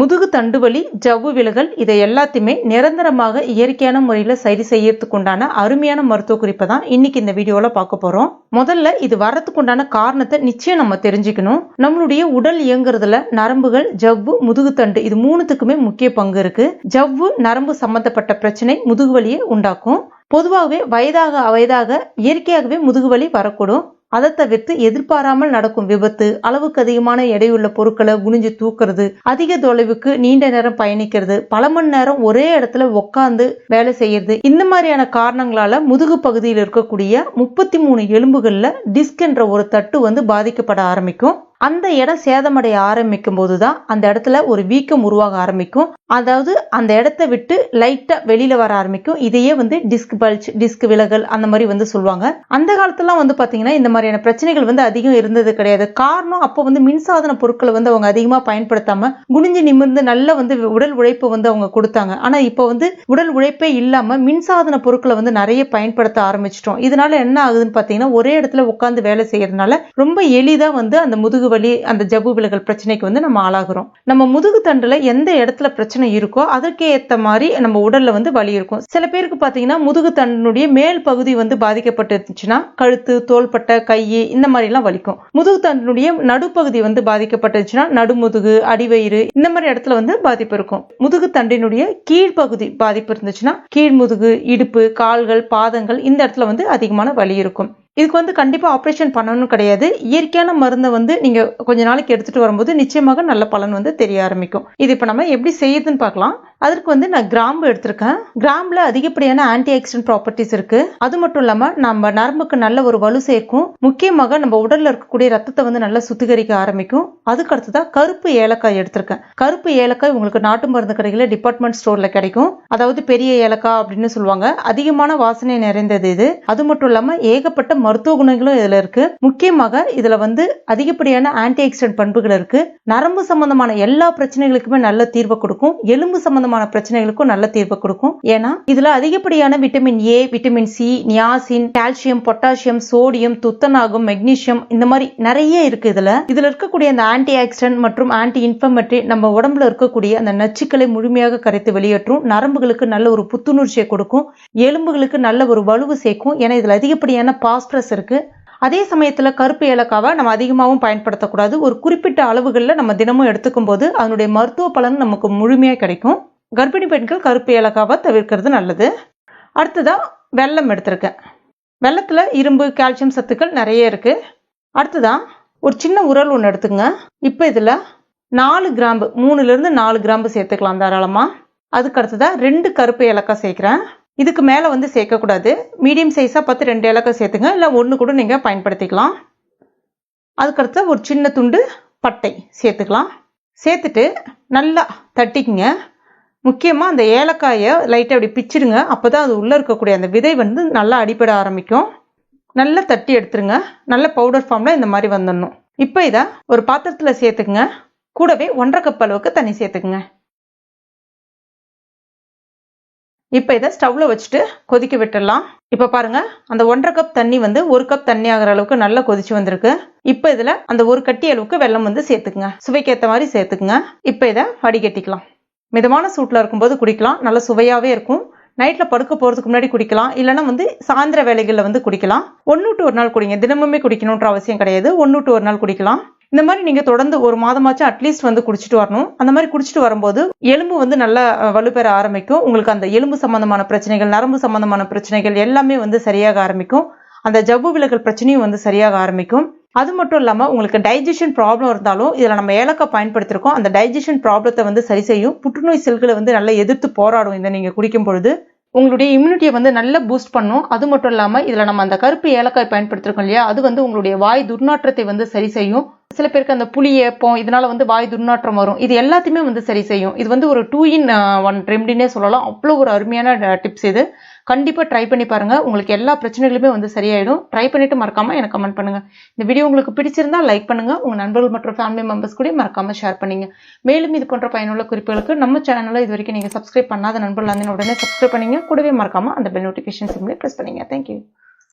முதுகு தண்டு வலி ஜவ்வு விலகல் இதை எல்லாத்தையுமே நிரந்தரமாக இயற்கையான முறையில் சரி செய்யறதுக்கு உண்டான அருமையான மருத்துவ குறிப்பை தான் இன்னைக்கு இந்த வீடியோவில் பார்க்க போகிறோம் முதல்ல இது வரத்துக்கு உண்டான காரணத்தை நிச்சயம் நம்ம தெரிஞ்சுக்கணும். நம்மளுடைய உடல் இயங்குறதுல நரம்புகள் ஜவ்வு முதுகுத்தண்டு இது மூணுத்துக்குமே முக்கிய பங்கு இருக்கு. ஜவ்வு நரம்பு சம்பந்தப்பட்ட பிரச்சனை முதுகு வலியை உண்டாக்கும். பொதுவாகவே வயதாக வயதாக இயற்கையாகவே முதுகு வலி வரக்கூடும். அதை தவிர்த்து எதிர்பாராமல் நடக்கும் விபத்து அளவுக்கு அதிகமான எடையுள்ள பொருட்களை குனிஞ்சு தூக்குறது அதிக தொலைவுக்கு நீண்ட நேரம் பயணிக்கிறது பல மணி நேரம் ஒரே இடத்துல உட்காந்து வேலை செய்யறது இந்த மாதிரியான காரணங்களால முதுகு பகுதியில் இருக்கக்கூடிய முப்பத்தி மூணு எலும்புகள்ல டிஸ்க் என்ற ஒரு தட்டு வந்து பாதிக்கப்பட ஆரம்பிக்கும். அந்த இடம் சேதமடைய ஆரம்பிக்கும் போதுதான் அந்த இடத்துல ஒரு வீக்கம் உருவாக ஆரம்பிக்கும். அதாவது அந்த இடத்த விட்டு லைட்டா வெளியில வர ஆரம்பிக்கும். இதையே வந்து டிஸ்க் பல்ச் டிஸ்க் விலகல் அந்த மாதிரி வந்து சொல்லுவாங்க. அந்த காலத்துலாம் வந்து பாத்தீங்கன்னா இந்த மாதிரியான பிரச்சனைகள் வந்து அதிகம் இருந்தது கிடையாது. காரணம் அப்போ வந்து மின்சாதன பொருட்களை வந்து அவங்க அதிகமா பயன்படுத்தாம குனிஞ்சு நிமிர்ந்து நல்ல வந்து உடல் உழைப்பு வந்து அவங்க கொடுத்தாங்க. ஆனா இப்போ வந்து உடல் உழைப்பே இல்லாம மின்சாதன பொருட்களை வந்து நிறைய பயன்படுத்த ஆரம்பிச்சிட்டோம். இதனால என்ன ஆகுதுன்னு பாத்தீங்கன்னா ஒரே இடத்துல உட்காந்து வேலை செய்யறதுனால ரொம்ப எளிதா வந்து அந்த முதுகு வலி அந்த ஜவ்வு விலகல் பிரச்சனைக்கு வந்து நம்ம ஆளாகிறோம். நம்ம முதுகு தண்டுல எந்த இடத்துல பிரச்சனை இருக்கோ அதற்கு ஏத்த மாதிரி நம்ம உடல்ல வந்து வலி இருக்கும். சில பேருக்கு பாத்தீங்கன்னா முதுகு தண்டனுடைய மேல் பகுதி வந்து பாதிக்கப்பட்டுச்சுன்னா கழுத்து தோள்பட்டை கை இந்த மாதிரி எல்லாம் வலிக்கும். முதுகு தண்டனுடைய நடுப்பகுதி வந்து பாதிக்கப்பட்டுச்சுன்னா நடுமுதுகு அடிவயிறு இந்த மாதிரி இடத்துல வந்து பாதிப்பு இருக்கும். முதுகு தண்டினுடைய கீழ்ப்பகுதி பாதிப்பு இருந்துச்சுன்னா கீழ் முதுகு இடுப்பு கால்கள் பாதங்கள் இந்த இடத்துல வந்து அதிகமான வலி இருக்கும். இதுக்கு வந்து கண்டிப்பாக ஆப்ரேஷன் பண்ணணும் கிடையாது. இயற்கையான மருந்தை வந்து நீங்கள் கொஞ்ச நாளைக்கு எடுத்துகிட்டு வரும்போது நிச்சயமாக நல்ல பலன் வந்து தெரிய ஆரம்பிக்கும். இது இப்போ நம்ம எப்படி செய்யுதுன்னு பார்க்கலாம். அதற்கு வந்து நான் கிராம்பு எடுத்திருக்கேன். கிராம்பில் அதிகப்படியான ஆன்டி ஆக்சிடென்ட் ப்ராப்பர்ட்டிஸ் இருக்கு. அது மட்டும் இல்லாமல் நம்ம நரம்புக்கு நல்ல ஒரு வலு சேர்க்கும். முக்கியமாக நம்ம உடலில் இருக்கக்கூடிய ரத்தத்தை வந்து நல்லா சுத்திகரிக்க ஆரம்பிக்கும். அதுக்கு தான் கருப்பு ஏலக்காய் எடுத்திருக்கேன். கருப்பு ஏலக்காய் உங்களுக்கு நாட்டு மருந்து கடைகளில் டிபார்ட்மெண்ட் ஸ்டோரில் கிடைக்கும். அதாவது பெரிய ஏலக்காய் அப்படின்னு சொல்லுவாங்க. அதிகமான வாசனை நிறைந்தது இது. அது மட்டும் இல்லாமல் ஏகப்பட்ட மருத்துவ குணங்களும் இதுல இருக்கு. முக்கியமாக இதுல வந்து அதிகப்படியான ஆன்டி ஆக்சிடென்ட் பண்புகள் இருக்கு. நரம்பு சம்பந்தமான எல்லா பிரச்சனைகளுக்குமே நல்ல தீர்வை கொடுக்கும். எலும்பு சம்பந்தமான பிரச்சனைகளுக்கும் நல்ல தீர்வை கொடுக்கும். ஏன்னா இதுல அதிகப்படியான vitamin A vitamin C niacin calcium potassium sodium துத்தநாகம் மெக்னீசியம் இந்த மாதிரி நிறைய இருக்கு இதுல. இதுல இருக்கக்கூடிய அந்த ஆன்டி ஆக்சிடென்ட் மற்றும் ஆன்டி இன்ஃபர்மேட்டரி நம்ம உடம்புல இருக்கக்கூடிய அந்த நச்சுக்களை முழுமையாக கரைத்து வெளியேற்றும். நரம்புகளுக்கு நல்ல ஒரு புத்துணர்ச்சியை கொடுக்கும். எலும்புகளுக்கு நல்ல ஒரு வலுவு சேர்க்கும். ஏன்னா இதுல அதிகப்படியான பாஸ்பரஸ் இருக்குது அதே சமயத்தில் கருப்பு ஏலக்காவை நம்ம அதிகமாகவும் பயன்படுத்தக்கூடாது. ஒரு குறிப்பிட்ட அளவுகளில் நம்ம தினமும் எடுத்துக்கும் போது அதனுடைய மருத்துவ பலன் நமக்கு முழுமையாக கிடைக்கும். கர்ப்பிணி பெண்கள் கருப்பு ஏலக்காவை தவிர்க்கிறது நல்லது. அடுத்ததாக வெள்ளம் எடுத்திருக்கேன். வெள்ளத்தில் இரும்பு கால்சியம் சத்துக்கள் நிறைய இருக்குது அடுத்ததாக ஒரு சின்ன உரல் ஒன்று எடுத்துங்க இப்போ இதில் நாலு கிராம்பு மூணுலேருந்து நாலு கிராம்பு சேர்த்துக்கலாம் தாராளமாக அதுக்கு அடுத்ததாக ரெண்டு கருப்பு ஏலக்காய் சேர்க்குறேன். இதுக்கு மேலே வந்து சேர்க்கக்கூடாது. மீடியம் சைஸாக பார்த்து ரெண்டு ஏலக்காய் சேர்த்துங்க. இல்லை ஒன்று கூட நீங்கள் பயன்படுத்திக்கலாம். அதுக்கடுத்து ஒரு சின்ன துண்டு பட்டை சேர்த்துக்கலாம். சேர்த்துட்டு நல்லா தட்டிக்குங்க. முக்கியமாக அந்த ஏலக்காயை லைட்டாக அப்படி பிச்சிடுங்க. அப்போ தான் அது உள்ளே இருக்கக்கூடிய அந்த விதை வந்து நல்லா அடிப்பட ஆரம்பிக்கும். நல்லா தட்டி எடுத்துருங்க. நல்ல பவுடர் ஃபார்மில் இந்த மாதிரி வந்துடணும். இப்போ இதை ஒரு பாத்திரத்தில் சேர்த்துக்குங்க. கூடவே ஒன்றரை கப் அளவுக்கு தண்ணி சேர்த்துக்குங்க. இப்போ இதை ஸ்டவ்வில் வச்சுட்டு கொதிக்க விட்டுடலாம். இப்போ பாருங்க அந்த ஒன்றரை கப் தண்ணி வந்து ஒரு கப் தண்ணி ஆகிற அளவுக்கு நல்லா கொதிச்சு வந்திருக்கு. இப்போ இதில் அந்த ஒரு கட்டி அளவுக்கு வெள்ளம் வந்து சேர்த்துக்குங்க. சுவைக்கு ஏற்ற மாதிரி சேர்த்துக்குங்க. இப்போ இதை வடிகட்டிக்கலாம். மிதமான சூட்டில் இருக்கும்போது குடிக்கலாம். நல்ல சுவையாகவே இருக்கும். நைட்டில் படுக்க போகிறதுக்கு முன்னாடி குடிக்கலாம். இல்லைனா வந்து சாயந்தர வேலைகளில் வந்து குடிக்கலாம். ஒன்று டு ஒரு நாள் குடிங்க. தினமுமே குடிக்கணுன்ற அவசியம் கிடையாது. ஒன்று டு ஒரு நாள் குடிக்கலாம். இந்த மாதிரி நீங்கள் தொடர்ந்து ஒரு மாதமாச்சும் அட்லீஸ்ட் வந்து குடிச்சிட்டு வரணும். அந்த மாதிரி குடிச்சிட்டு வரும்போது எலும்பு வந்து நல்லா வலுப்பெற ஆரம்பிக்கும். உங்களுக்கு அந்த எலும்பு சம்பந்தமான பிரச்சனைகள் நரம்பு சம்பந்தமான பிரச்சனைகள் எல்லாமே வந்து சரியாக ஆரம்பிக்கும். அந்த ஜவ்வு விலகல் பிரச்சனையும் வந்து சரியாக ஆரம்பிக்கும். அது மட்டும் இல்லாமல் உங்களுக்கு டைஜஷன் ப்ராப்ளம் இருந்தாலும் இதில் நம்ம ஏலக்காய் பயன்படுத்திருக்கோம். அந்த டைஜஷன் ப்ராப்ளத்தை வந்து சரி செய்யும். புற்றுநோய் செல்களை வந்து நல்லா எதிர்த்து போராடும் இதை நீங்கள் குடிக்கும் பொழுது. உங்களுடைய இம்யூனிட்டியை வந்து நல்லா பூஸ்ட் பண்ணும். அது மட்டும் இல்லாமல் இதில் நம்ம அந்த கருப்பு ஏலக்காய் பயன்படுத்திருக்கோம் இல்லையா? அது வந்து உங்களுடைய வாய் துர்நாற்றத்தை வந்து சரி செய்யும். சில பேருக்கு அந்த புளி ஏப்பம் இதனால வந்து வாய் துர்நாற்றம் வரும். இது எல்லாத்தையுமே வந்து சரி செய்யும். இது வந்து ஒரு டூ இன் ஒன் ரெம்டினே சொல்லலாம். அவ்வளோ ஒரு அருமையான uh, டிப்ஸ் இது. கண்டிப்பாக ட்ரை பண்ணி பாருங்கள் உங்களுக்கு எல்லா பிரச்சனைகளுமே வந்து சரியாயிடும். ட்ரை பண்ணிவிட்டு மறக்காமல் எனக்கு கமெண்ட் பண்ணுங்க. இந்த வீடியோ உங்களுக்கு பிடிச்சிருந்தா லைக் பண்ணுங்கள் உங்கள் நண்பர்கள் மற்றும் ஃபேமிலி மெம்பர்ஸ் கூட மறக்காமல் ஷேர் பண்ணிங்க. மேலும் இது போன்ற பயனுள்ள குறிப்புகளுக்கு நம்ம சேனலில் இது வரைக்கும் நீங்கள் சப்ஸ்கிரைப் பண்ணாத நண்பர்கள் வந்து உடனே சப்ஸ்கிரைப் பண்ணிங்க. கூடவே மறக்காமல் அந்த பெல் நோட்டிஃபிகேஷன் சிம்லேயே ப்ரெஸ் பண்ணிங்க. Thank you